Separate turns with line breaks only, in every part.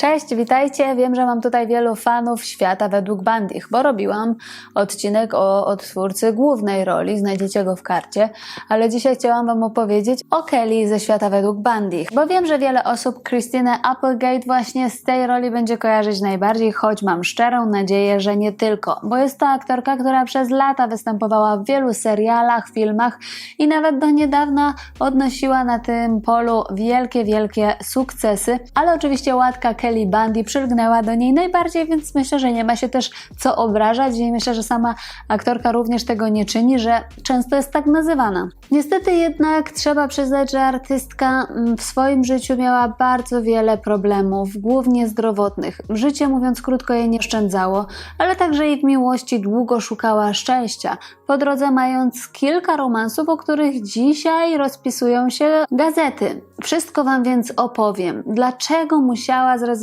Cześć, witajcie. Wiem, że mam tutaj wielu fanów świata według Bandich, bo robiłam odcinek o odtwórcy głównej roli, znajdziecie go w karcie, ale dzisiaj chciałam Wam opowiedzieć o Kelly ze świata według Bandich, bo wiem, że wiele osób Christinę Applegate właśnie z tej roli będzie kojarzyć najbardziej, choć mam szczerą nadzieję, że nie tylko, bo jest to aktorka, która przez lata występowała w wielu serialach, filmach i nawet do niedawna odnosiła na tym polu wielkie, wielkie sukcesy, ale oczywiście łatka Kelly Bundy przylgnęła do niej najbardziej, więc myślę, że nie ma się też co obrażać i myślę, że sama aktorka również tego nie czyni, że często jest tak nazywana. Niestety jednak trzeba przyznać, że artystka mm, w swoim życiu miała bardzo wiele problemów, głównie zdrowotnych. Życie, mówiąc krótko, jej nie oszczędzało, ale także i w miłości długo szukała szczęścia, po drodze mając kilka romansów, o których dzisiaj rozpisują się gazety. Wszystko Wam więc opowiem. Dlaczego musiała zrezygnować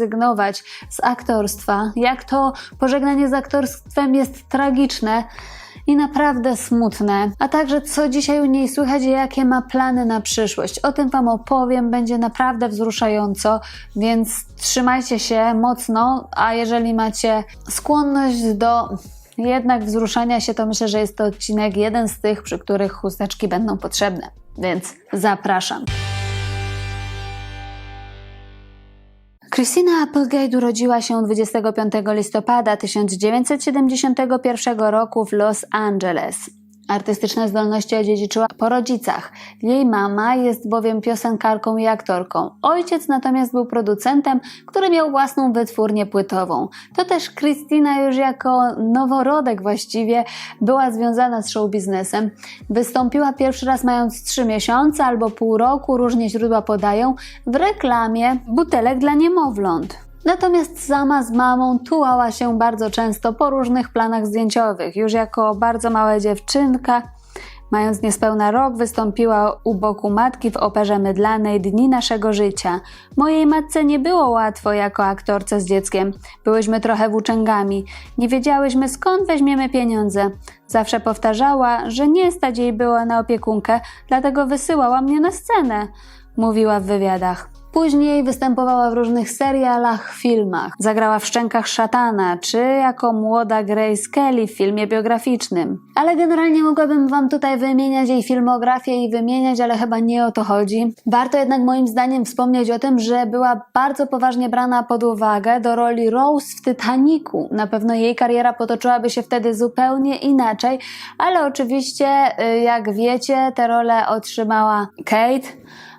z aktorstwa? Jak to pożegnanie z aktorstwem jest tragiczne? i naprawdę smutne, a także co dzisiaj u niej słychać i jakie ma plany na przyszłość. O tym Wam opowiem, będzie naprawdę wzruszająco, więc trzymajcie się mocno, a jeżeli macie skłonność do jednak wzruszania się, to myślę, że jest to odcinek jeden z tych, przy których chusteczki będą potrzebne. Więc zapraszam. Christina Applegate urodziła się 25 listopada 1971 roku w Los Angeles. Artystyczne zdolności odziedziczyła po rodzicach. Jej mama jest bowiem piosenkarką i aktorką. Ojciec natomiast był producentem, który miał własną wytwórnię płytową. To też Christina już jako noworodek właściwie była związana z show biznesem. Wystąpiła pierwszy raz mając 3 miesiące albo pół roku, różnie źródła podają, w reklamie butelek dla niemowląt. Natomiast sama z mamą tułała się bardzo często po różnych planach zdjęciowych. Już jako bardzo mała dziewczynka, mając niespełna rok, wystąpiła u boku matki w operze mydlanej Dni naszego życia. Mojej matce nie było łatwo jako aktorce z dzieckiem. Byłyśmy trochę włóczęgami. Nie wiedziałyśmy skąd weźmiemy pieniądze. Zawsze powtarzała, że nie stać jej było na opiekunkę, dlatego wysyłała mnie na scenę, mówiła w wywiadach. Później występowała w różnych serialach, filmach. Zagrała w Szczękach Szatana, czy jako młoda Grace Kelly w filmie biograficznym. Ale generalnie mogłabym Wam tutaj wymieniać jej filmografię i wymieniać, ale chyba nie o to chodzi. Warto jednak moim zdaniem wspomnieć o tym, że była bardzo poważnie brana pod uwagę do roli Rose w Titanicu. Na pewno jej kariera potoczyłaby się wtedy zupełnie inaczej, ale oczywiście, y, jak wiecie, tę rolę otrzymała Kate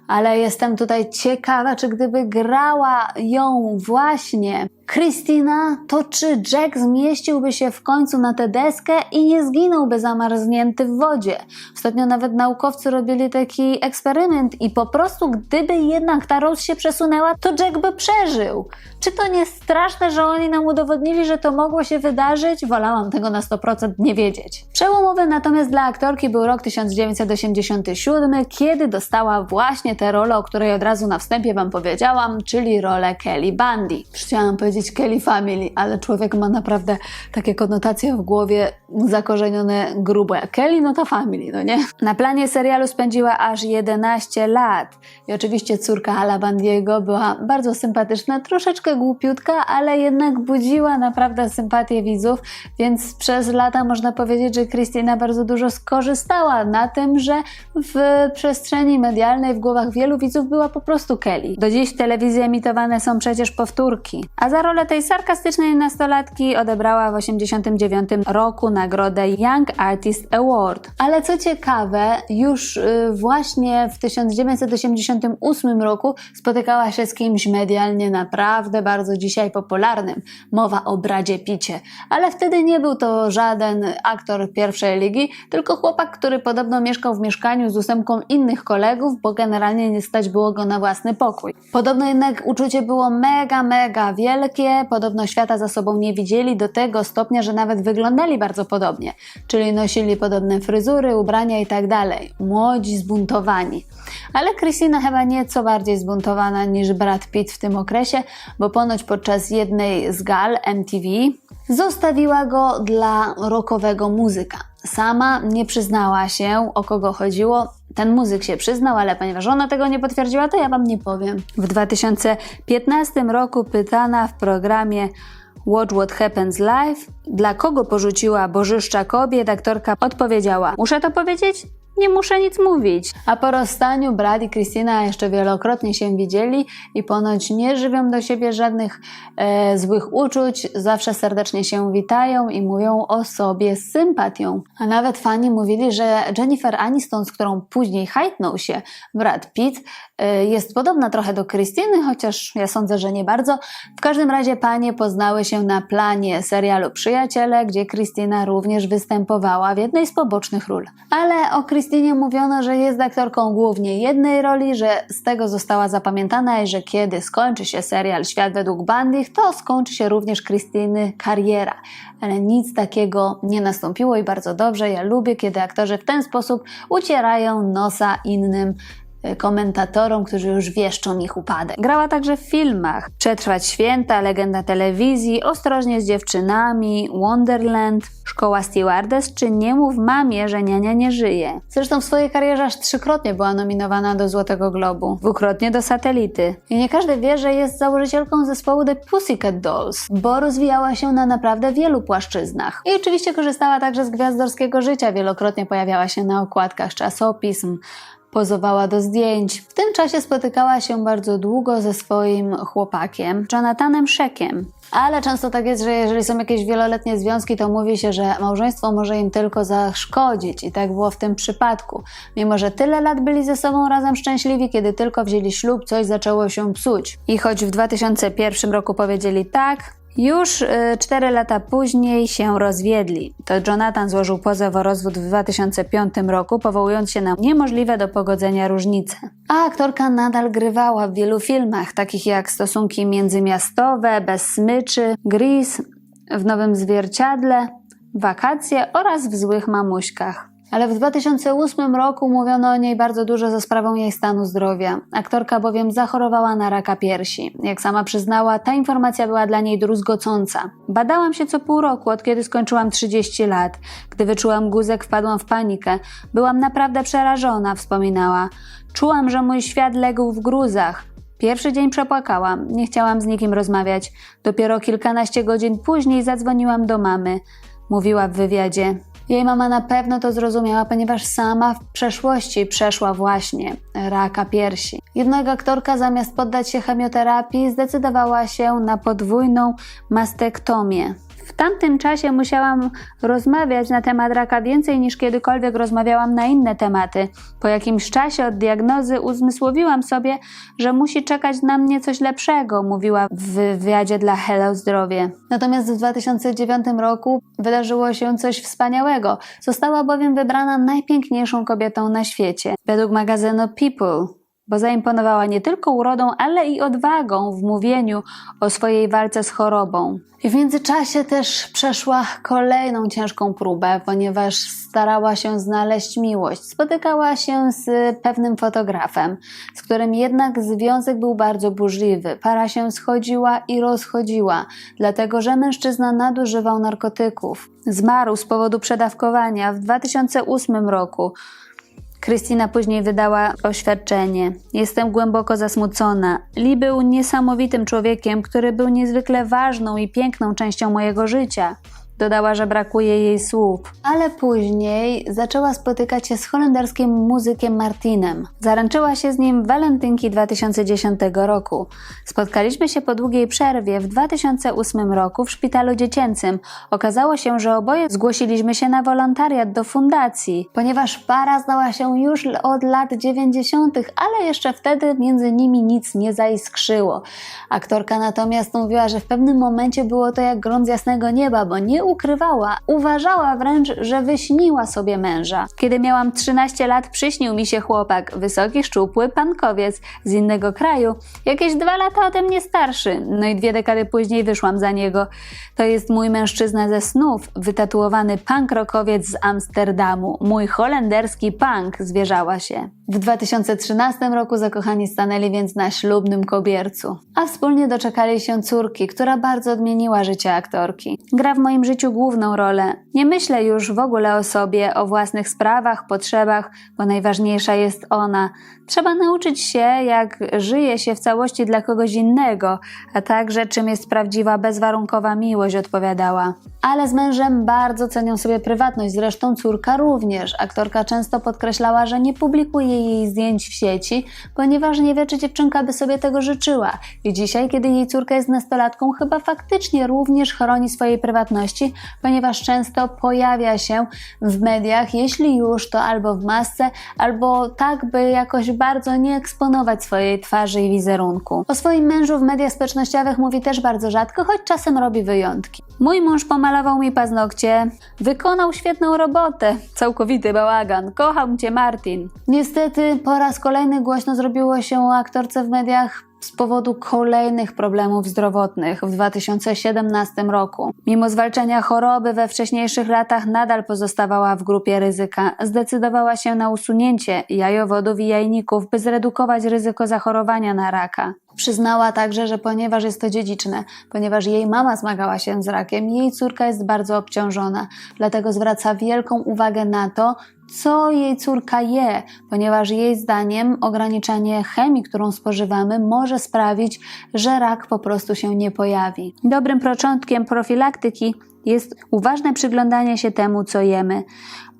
ale jestem tutaj ciekawa, czy gdyby grała ją właśnie Christina, to czy Jack zmieściłby się w końcu na tę deskę i nie zginąłby zamarznięty w wodzie? Ostatnio nawet naukowcy robili taki eksperyment i po prostu gdyby jednak ta Rose się przesunęła, to Jack by przeżył. Czy to nie straszne, że oni nam udowodnili, że to mogło się wydarzyć? Wolałam tego na 100% nie wiedzieć. Przełomowy natomiast dla aktorki był rok 1987, kiedy dostała właśnie tę rolę, o której od razu na wstępie Wam powiedziałam, czyli rolę Kelly Bundy. Chciałam powiedzieć Kelly Family, ale człowiek ma naprawdę takie konotacje w głowie zakorzenione grubo. Jak Kelly, no to Family, no nie? Na planie serialu spędziła aż 11 lat. I oczywiście córka Ala Bandiego była bardzo sympatyczna, troszeczkę głupiutka, ale jednak budziła naprawdę sympatię widzów, więc przez lata można powiedzieć, że Krystyna bardzo dużo skorzystała na tym, że w przestrzeni medialnej, w głowach wielu widzów była po prostu Kelly. Do dziś w telewizji emitowane są przecież powtórki. A za rolę tej sarkastycznej nastolatki odebrała w 1989 roku nagrodę Young Artist Award. Ale co ciekawe, już y, właśnie w 1988 roku spotykała się z kimś medialnie naprawdę bardzo dzisiaj popularnym. Mowa o Bradzie Picie. Ale wtedy nie był to żaden aktor pierwszej ligi, tylko chłopak, który podobno mieszkał w mieszkaniu z ósemką innych kolegów, bo generalnie nie stać było go na własny pokój. Podobno jednak uczucie było mega, mega wielkie, podobno świata za sobą nie widzieli do tego stopnia, że nawet wyglądali bardzo podobnie, czyli nosili podobne fryzury, ubrania i tak. Młodzi, zbuntowani. Ale Christina chyba nieco bardziej zbuntowana niż Brad Pitt w tym okresie, bo ponoć podczas jednej z gal MTV zostawiła go dla rockowego muzyka. Sama nie przyznała się, o kogo chodziło. Ten muzyk się przyznał, ale ponieważ ona tego nie potwierdziła, to ja wam nie powiem. W 2015 roku pytana w programie Watch What Happens Live, dla kogo porzuciła bożyszcza kobiet, aktorka odpowiedziała: Muszę to powiedzieć? Nie muszę nic mówić. A po rozstaniu Brad i Christina jeszcze wielokrotnie się widzieli i ponoć nie żywią do siebie żadnych e, złych uczuć, zawsze serdecznie się witają i mówią o sobie z sympatią. A nawet fani mówili, że Jennifer Aniston, z którą później hajtnął się Brad Pitt, e, jest podobna trochę do Christiny, chociaż ja sądzę, że nie bardzo. W każdym razie panie poznały się na planie serialu Przyjaciele, gdzie Christina również występowała w jednej z pobocznych ról. Ale o Christinie mówiono, że jest aktorką głównie jednej roli, że z tego została zapamiętana i że kiedy skończy się serial Świat według Bandich, to skończy się również Christiny kariera. Ale nic takiego nie nastąpiło i bardzo dobrze. Ja lubię, kiedy aktorzy w ten sposób ucierają nosa innym komentatorom, którzy już wieszczą ich upadek. Grała także w filmach Przetrwać święta, Legenda telewizji, Ostrożnie z dziewczynami, Wonderland, Szkoła Stewardess czy Nie mów mamie, że niania nie żyje. Zresztą w swojej karierze aż trzykrotnie była nominowana do Złotego Globu, dwukrotnie do Satelity. I nie każdy wie, że jest założycielką zespołu The Pussycat Dolls, bo rozwijała się na naprawdę wielu płaszczyznach. I oczywiście korzystała także z gwiazdorskiego życia, wielokrotnie pojawiała się na okładkach czasopism, pozowała do zdjęć. W tym czasie spotykała się bardzo długo ze swoim chłopakiem, Jonathanem Shekiem. Ale często tak jest, że jeżeli są jakieś wieloletnie związki, to mówi się, że małżeństwo może im tylko zaszkodzić. I tak było w tym przypadku. Mimo, że tyle lat byli ze sobą razem szczęśliwi, kiedy tylko wzięli ślub, coś zaczęło się psuć. I choć w 2001 roku powiedzieli tak, już y, cztery lata później się rozwiedli. To Jonathan złożył pozew o rozwód w 2005 roku, powołując się na niemożliwe do pogodzenia różnice. A aktorka nadal grywała w wielu filmach, takich jak Stosunki Międzymiastowe, Bez smyczy, Gris, W Nowym Zwierciadle, Wakacje oraz w Złych Mamuśkach. Ale w 2008 roku mówiono o niej bardzo dużo za sprawą jej stanu zdrowia. Aktorka bowiem zachorowała na raka piersi. Jak sama przyznała, ta informacja była dla niej druzgocąca. Badałam się co pół roku, od kiedy skończyłam 30 lat. Gdy wyczułam guzek, wpadłam w panikę. Byłam naprawdę przerażona, wspominała. Czułam, że mój świat legł w gruzach. Pierwszy dzień przepłakałam, nie chciałam z nikim rozmawiać. Dopiero kilkanaście godzin później zadzwoniłam do mamy. Mówiła w wywiadzie. Jej mama na pewno to zrozumiała, ponieważ sama w przeszłości przeszła właśnie raka piersi. Jednak aktorka zamiast poddać się chemioterapii zdecydowała się na podwójną mastektomię. W tamtym czasie musiałam rozmawiać na temat raka więcej niż kiedykolwiek rozmawiałam na inne tematy. Po jakimś czasie od diagnozy uzmysłowiłam sobie, że musi czekać na mnie coś lepszego, mówiła w wywiadzie dla Hello Zdrowie. Natomiast w 2009 roku wydarzyło się coś wspaniałego. Została bowiem wybrana najpiękniejszą kobietą na świecie. Według magazynu People bo zaimponowała nie tylko urodą, ale i odwagą w mówieniu o swojej walce z chorobą. I w międzyczasie też przeszła kolejną ciężką próbę, ponieważ starała się znaleźć miłość. Spotykała się z pewnym fotografem, z którym jednak związek był bardzo burzliwy. Para się schodziła i rozchodziła, dlatego że mężczyzna nadużywał narkotyków. Zmarł z powodu przedawkowania w 2008 roku. Krystyna później wydała oświadczenie. Jestem głęboko zasmucona. Lee był niesamowitym człowiekiem, który był niezwykle ważną i piękną częścią mojego życia. Dodała, że brakuje jej słów. Ale później zaczęła spotykać się z holenderskim muzykiem Martinem. Zaręczyła się z nim walentynki 2010 roku. Spotkaliśmy się po długiej przerwie w 2008 roku w szpitalu dziecięcym. Okazało się, że oboje zgłosiliśmy się na wolontariat do fundacji, ponieważ para znała się już od lat 90., ale jeszcze wtedy między nimi nic nie zaiskrzyło. Aktorka natomiast mówiła, że w pewnym momencie było to jak grom z jasnego nieba, bo nie ukrywała, uważała wręcz, że wyśniła sobie męża. Kiedy miałam 13 lat, przyśnił mi się chłopak, wysoki, szczupły, pankowiec z innego kraju, jakieś dwa lata ode mnie starszy. No i dwie dekady później wyszłam za niego. To jest mój mężczyzna ze snów, wytatuowany punk rockowiec z Amsterdamu. Mój holenderski punk, zwierzała się. W 2013 roku zakochani stanęli więc na ślubnym kobiercu, a wspólnie doczekali się córki, która bardzo odmieniła życie aktorki. Gra w moim życiu główną rolę. Nie myślę już w ogóle o sobie, o własnych sprawach, potrzebach, bo najważniejsza jest ona. Trzeba nauczyć się, jak żyje się w całości dla kogoś innego, a także czym jest prawdziwa, bezwarunkowa miłość, odpowiadała. Ale z mężem bardzo cenią sobie prywatność, zresztą córka również. Aktorka często podkreślała, że nie publikuje jej zdjęć w sieci, ponieważ nie wie, czy dziewczynka by sobie tego życzyła. I dzisiaj, kiedy jej córka jest nastolatką, chyba faktycznie również chroni swojej prywatności, ponieważ często pojawia się w mediach, jeśli już, to albo w masce, albo tak, by jakoś bardzo nie eksponować swojej twarzy i wizerunku. O swoim mężu w mediach społecznościowych mówi też bardzo rzadko, choć czasem robi wyjątki. Mój mąż pomalował mi paznokcie, wykonał świetną robotę, całkowity bałagan, kocham cię Martin. Niestety po raz kolejny głośno zrobiło się o aktorce w mediach z powodu kolejnych problemów zdrowotnych w 2017 roku. Mimo zwalczenia choroby we wcześniejszych latach nadal pozostawała w grupie ryzyka. Zdecydowała się na usunięcie jajowodów i jajników, by zredukować ryzyko zachorowania na raka. Przyznała także, że ponieważ jest to dziedziczne, ponieważ jej mama zmagała się z rakiem, jej córka jest bardzo obciążona, dlatego zwraca wielką uwagę na to, co jej córka je, ponieważ jej zdaniem ograniczanie chemii, którą spożywamy, może sprawić, że rak po prostu się nie pojawi. Dobrym początkiem profilaktyki jest uważne przyglądanie się temu, co jemy.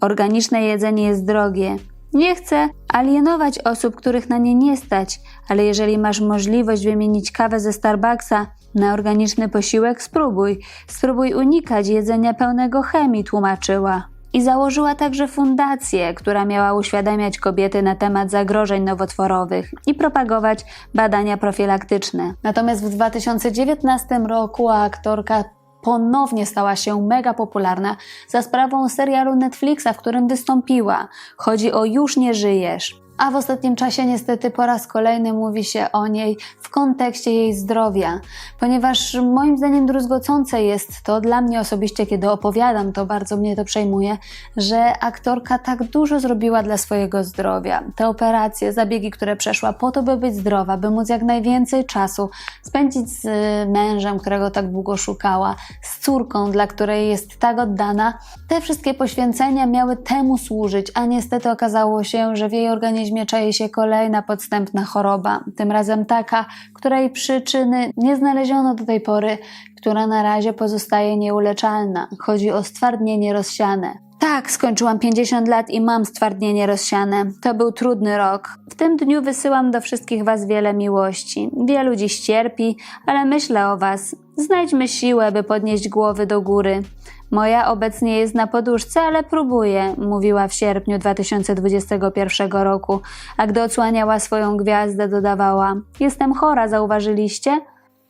Organiczne jedzenie jest drogie. Nie chcę alienować osób, których na nie nie stać, ale jeżeli masz możliwość wymienić kawę ze Starbucksa na organiczny posiłek, spróbuj. Spróbuj unikać jedzenia pełnego chemii, tłumaczyła. I założyła także fundację, która miała uświadamiać kobiety na temat zagrożeń nowotworowych i propagować badania profilaktyczne. Natomiast w 2019 roku aktorka ponownie stała się mega popularna za sprawą serialu Netflixa, w którym wystąpiła. Chodzi o Już nie żyjesz. A w ostatnim czasie niestety po raz kolejny mówi się o niej w kontekście jej zdrowia, ponieważ moim zdaniem druzgocące jest to dla mnie osobiście, kiedy opowiadam, to bardzo mnie to przejmuje, że aktorka tak dużo zrobiła dla swojego zdrowia. Te operacje, zabiegi, które przeszła po to, by być zdrowa, by móc jak najwięcej czasu spędzić z mężem, którego tak długo szukała, z córką, dla której jest tak oddana. Te wszystkie poświęcenia miały temu służyć, a niestety okazało się, że w jej organizmie organizmie się kolejna podstępna choroba, tym razem taka, której przyczyny nie znaleziono do tej pory, która na razie pozostaje nieuleczalna. Chodzi o stwardnienie rozsiane. Tak, skończyłam 50 lat i mam stwardnienie rozsiane. To był trudny rok. W tym dniu wysyłam do wszystkich Was wiele miłości. Wielu dziś cierpi, ale myślę o Was. Znajdźmy siłę, by podnieść głowy do góry. Moja obecnie jest na poduszce, ale próbuję, mówiła w sierpniu 2021 roku, a gdy odsłaniała swoją gwiazdę, dodawała: Jestem chora, zauważyliście?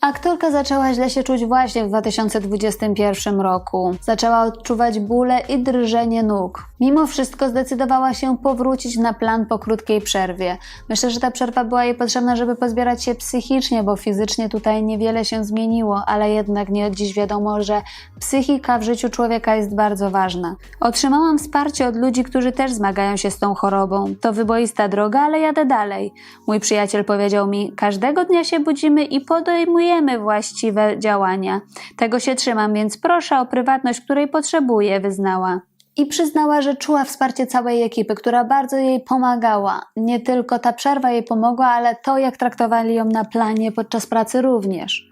Aktorka zaczęła źle się czuć właśnie w 2021 roku. Zaczęła odczuwać bóle i drżenie nóg. Mimo wszystko zdecydowała się powrócić na plan po krótkiej przerwie. Myślę, że ta przerwa była jej potrzebna, żeby pozbierać się psychicznie, bo fizycznie tutaj niewiele się zmieniło, ale jednak nie od dziś wiadomo, że psychika w życiu człowieka jest bardzo ważna. Otrzymałam wsparcie od ludzi, którzy też zmagają się z tą chorobą. To wyboista droga, ale jadę dalej. Mój przyjaciel powiedział mi: Każdego dnia się budzimy i podejmujemy podejmujemy właściwe działania. Tego się trzymam, więc proszę o prywatność, której potrzebuję, wyznała. I przyznała, że czuła wsparcie całej ekipy, która bardzo jej pomagała. Nie tylko ta przerwa jej pomogła, ale to, jak traktowali ją na planie podczas pracy również.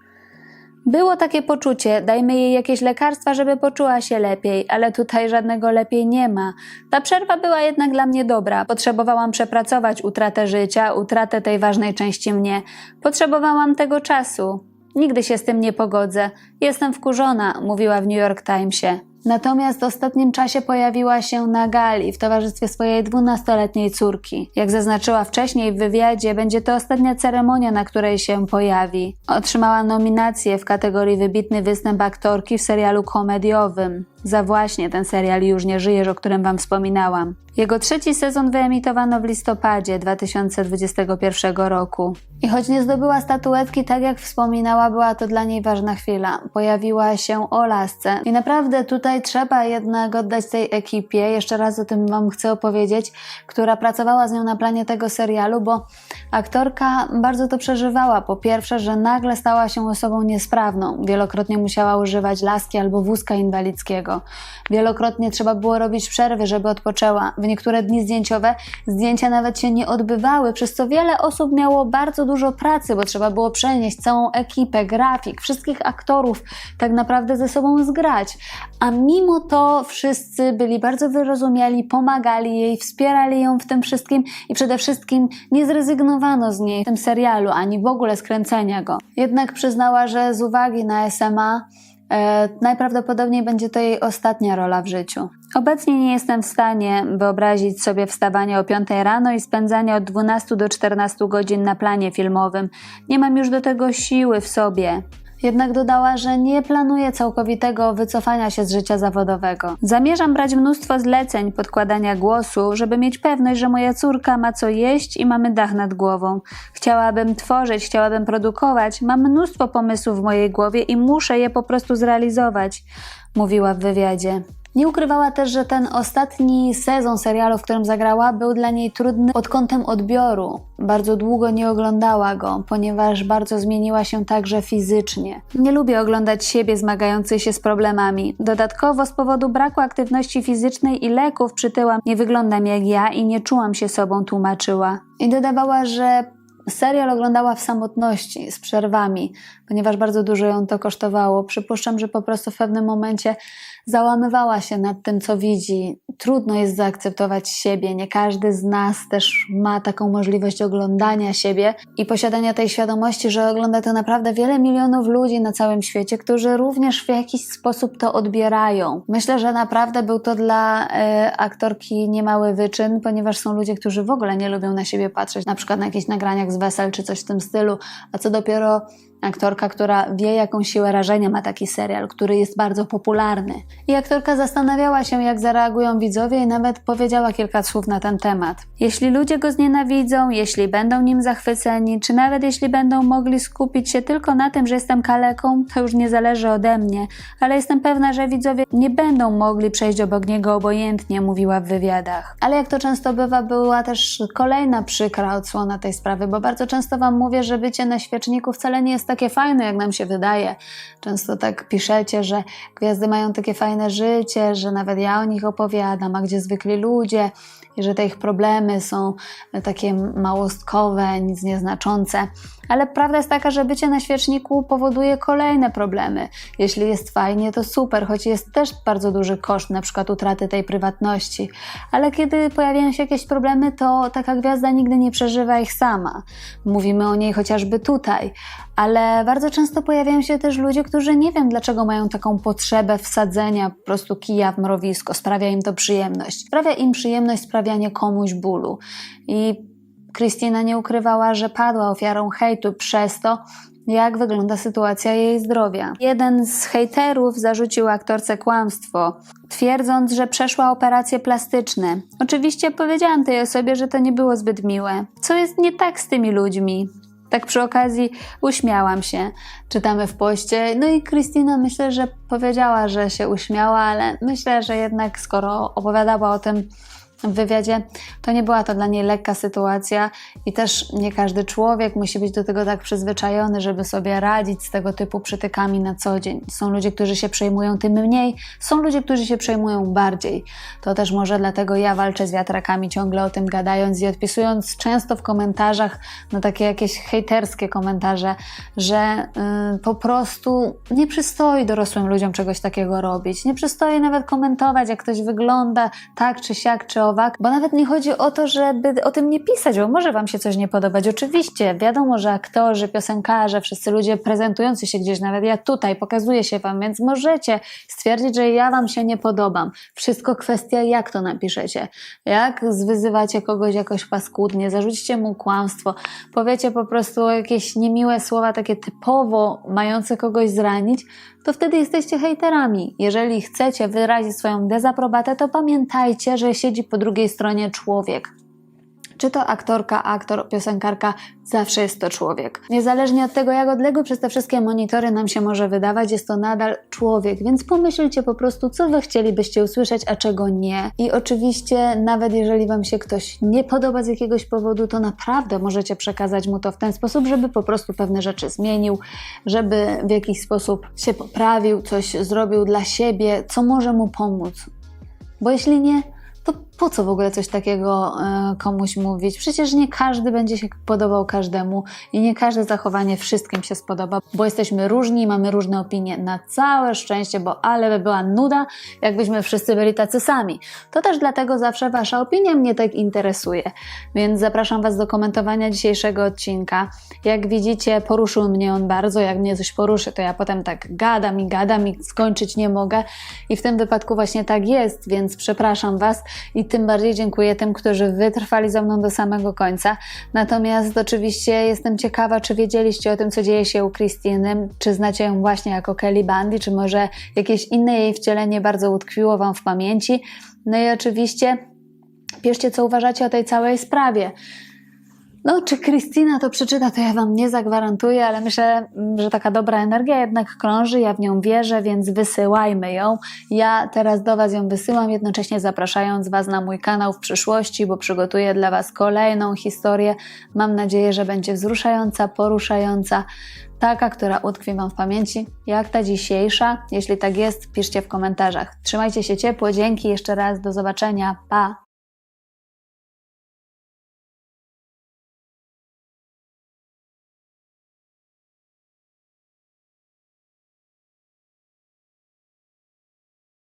Było takie poczucie, dajmy jej jakieś lekarstwa, żeby poczuła się lepiej, ale tutaj żadnego lepiej nie ma. Ta przerwa była jednak dla mnie dobra. Potrzebowałam przepracować utratę życia, utratę tej ważnej części mnie. Potrzebowałam tego czasu. Nigdy się z tym nie pogodzę. Jestem wkurzona, mówiła w New York Timesie. Natomiast w ostatnim czasie pojawiła się na gali w towarzystwie swojej dwunastoletniej córki. Jak zaznaczyła wcześniej w wywiadzie, będzie to ostatnia ceremonia, na której się pojawi. Otrzymała nominację w kategorii wybitny występ aktorki w serialu komediowym. Za właśnie ten serial Już nie żyjesz, o którym Wam wspominałam. Jego trzeci sezon wyemitowano w listopadzie 2021 roku. I choć nie zdobyła statuetki, tak jak wspominała, była to dla niej ważna chwila. Pojawiła się o lasce i naprawdę tutaj trzeba jednak oddać tej ekipie, jeszcze raz o tym Wam chcę opowiedzieć, która pracowała z nią na planie tego serialu, bo aktorka bardzo to przeżywała. Po pierwsze, że nagle stała się osobą niesprawną. Wielokrotnie musiała używać laski albo wózka inwalidzkiego. Wielokrotnie trzeba było robić przerwy, żeby odpoczęła. W niektóre dni zdjęciowe zdjęcia nawet się nie odbywały, przez co wiele osób miało bardzo dużo pracy, bo trzeba było przenieść całą ekipę, grafik, wszystkich aktorów tak naprawdę ze sobą zgrać. A mimo to wszyscy byli bardzo wyrozumiali, pomagali jej, wspierali ją w tym wszystkim i przede wszystkim nie zrezygnowano z niej w tym serialu, ani w ogóle skręcenia go. Jednak przyznała, że z uwagi na SMA E, najprawdopodobniej będzie to jej ostatnia rola w życiu. Obecnie nie jestem w stanie wyobrazić sobie wstawanie o 5 rano i spędzanie od 12 do 14 godzin na planie filmowym. Nie mam już do tego siły w sobie. Jednak dodała, że nie planuje całkowitego wycofania się z życia zawodowego. Zamierzam brać mnóstwo zleceń podkładania głosu, żeby mieć pewność, że moja córka ma co jeść i mamy dach nad głową. Chciałabym tworzyć, chciałabym produkować, mam mnóstwo pomysłów w mojej głowie i muszę je po prostu zrealizować, mówiła w wywiadzie. Nie ukrywała też, że ten ostatni sezon serialu, w którym zagrała, był dla niej trudny pod kątem odbioru. Bardzo długo nie oglądała go, ponieważ bardzo zmieniła się także fizycznie. Nie lubię oglądać siebie zmagającej się z problemami. Dodatkowo z powodu braku aktywności fizycznej i leków przytyłam. Nie wyglądam jak ja i nie czułam się sobą, tłumaczyła. I dodawała, że Serial oglądała w samotności, z przerwami, ponieważ bardzo dużo ją to kosztowało. Przypuszczam, że po prostu w pewnym momencie załamywała się nad tym, co widzi. Trudno jest zaakceptować siebie. Nie każdy z nas też ma taką możliwość oglądania siebie i posiadania tej świadomości, że ogląda to naprawdę wiele milionów ludzi na całym świecie, którzy również w jakiś sposób to odbierają. Myślę, że naprawdę był to dla e, aktorki niemały wyczyn, ponieważ są ludzie, którzy w ogóle nie lubią na siebie patrzeć, na przykład na jakichś nagraniach z wesel czy coś w tym stylu, a co dopiero Aktorka, która wie, jaką siłę rażenia ma taki serial, który jest bardzo popularny. I aktorka zastanawiała się, jak zareagują widzowie, i nawet powiedziała kilka słów na ten temat. Jeśli ludzie go znienawidzą, jeśli będą nim zachwyceni, czy nawet jeśli będą mogli skupić się tylko na tym, że jestem kaleką, to już nie zależy ode mnie, ale jestem pewna, że widzowie nie będą mogli przejść obok niego obojętnie, mówiła w wywiadach. Ale jak to często bywa, była też kolejna przykra odsłona tej sprawy, bo bardzo często Wam mówię, że bycie na świeczniku wcale nie jest takie fajne, jak nam się wydaje. Często tak piszecie, że gwiazdy mają takie fajne życie, że nawet ja o nich opowiadam, a gdzie zwykli ludzie i że te ich problemy są takie małostkowe, nic nieznaczące. Ale prawda jest taka, że bycie na świeczniku powoduje kolejne problemy. Jeśli jest fajnie, to super, choć jest też bardzo duży koszt, na przykład utraty tej prywatności. Ale kiedy pojawiają się jakieś problemy, to taka gwiazda nigdy nie przeżywa ich sama. Mówimy o niej chociażby tutaj. Ale bardzo często pojawiają się też ludzie, którzy nie wiem dlaczego mają taką potrzebę wsadzenia po prostu kija w mrowisko. Sprawia im to przyjemność. Sprawia im przyjemność sprawianie komuś bólu. I Krystyna nie ukrywała, że padła ofiarą hejtu przez to, jak wygląda sytuacja jej zdrowia. Jeden z hejterów zarzucił aktorce kłamstwo, twierdząc, że przeszła operacje plastyczne. Oczywiście powiedziałam tej osobie, że to nie było zbyt miłe. Co jest nie tak z tymi ludźmi? Tak przy okazji uśmiałam się. Czytamy w poście. No i Krystyna myślę, że powiedziała, że się uśmiała, ale myślę, że jednak skoro opowiadała o tym w wywiadzie, to nie była to dla niej lekka sytuacja i też nie każdy człowiek musi być do tego tak przyzwyczajony, żeby sobie radzić z tego typu przytykami na co dzień. Są ludzie, którzy się przejmują tym mniej, są ludzie, którzy się przejmują bardziej. To też może dlatego ja walczę z wiatrakami, ciągle o tym gadając i odpisując często w komentarzach na takie jakieś hejterskie komentarze, że yy, po prostu nie przystoi dorosłym ludziom czegoś takiego robić. Nie przystoi nawet komentować, jak ktoś wygląda tak czy siak, czy bo nawet nie chodzi o to, żeby o tym nie pisać, bo może Wam się coś nie podobać. Oczywiście, wiadomo, że aktorzy, piosenkarze, wszyscy ludzie prezentujący się gdzieś, nawet ja tutaj pokazuję się Wam, więc możecie stwierdzić, że ja Wam się nie podobam. Wszystko kwestia, jak to napiszecie. Jak zwyzywacie kogoś jakoś paskudnie, zarzucicie mu kłamstwo, powiecie po prostu jakieś niemiłe słowa, takie typowo mające kogoś zranić, to wtedy jesteście hejterami. Jeżeli chcecie wyrazić swoją dezaprobatę, to pamiętajcie, że siedzi po drugiej stronie człowiek. Czy to aktorka, aktor, piosenkarka, zawsze jest to człowiek. Niezależnie od tego, jak odległy przez te wszystkie monitory nam się może wydawać, jest to nadal człowiek, więc pomyślcie po prostu, co wy chcielibyście usłyszeć, a czego nie. I oczywiście, nawet jeżeli wam się ktoś nie podoba z jakiegoś powodu, to naprawdę możecie przekazać mu to w ten sposób, żeby po prostu pewne rzeczy zmienił, żeby w jakiś sposób się poprawił, coś zrobił dla siebie, co może mu pomóc. Bo jeśli nie, to po co w ogóle coś takiego e, komuś mówić? Przecież nie każdy będzie się podobał każdemu i nie każde zachowanie wszystkim się spodoba, bo jesteśmy różni mamy różne opinie. Na całe szczęście, bo ale by była nuda, jakbyśmy wszyscy byli tacy sami. To też dlatego zawsze Wasza opinia mnie tak interesuje. Więc zapraszam Was do komentowania dzisiejszego odcinka. Jak widzicie, poruszył mnie on bardzo. Jak mnie coś poruszy, to ja potem tak gadam i gadam i skończyć nie mogę. I w tym wypadku właśnie tak jest, więc przepraszam Was i tym bardziej dziękuję tym, którzy wytrwali ze mną do samego końca. Natomiast oczywiście jestem ciekawa, czy wiedzieliście o tym, co dzieje się u Krystyny, czy znacie ją właśnie jako Kelly Bundy, czy może jakieś inne jej wcielenie bardzo utkwiło Wam w pamięci. No i oczywiście piszcie, co uważacie o tej całej sprawie. No, czy Krystyna to przeczyta, to ja Wam nie zagwarantuję, ale myślę, że taka dobra energia jednak krąży, ja w nią wierzę, więc wysyłajmy ją. Ja teraz do Was ją wysyłam, jednocześnie zapraszając Was na mój kanał w przyszłości, bo przygotuję dla Was kolejną historię. Mam nadzieję, że będzie wzruszająca, poruszająca, taka, która utkwi Wam w pamięci, jak ta dzisiejsza. Jeśli tak jest, piszcie w komentarzach. Trzymajcie się ciepło, dzięki jeszcze raz, do zobaczenia, pa!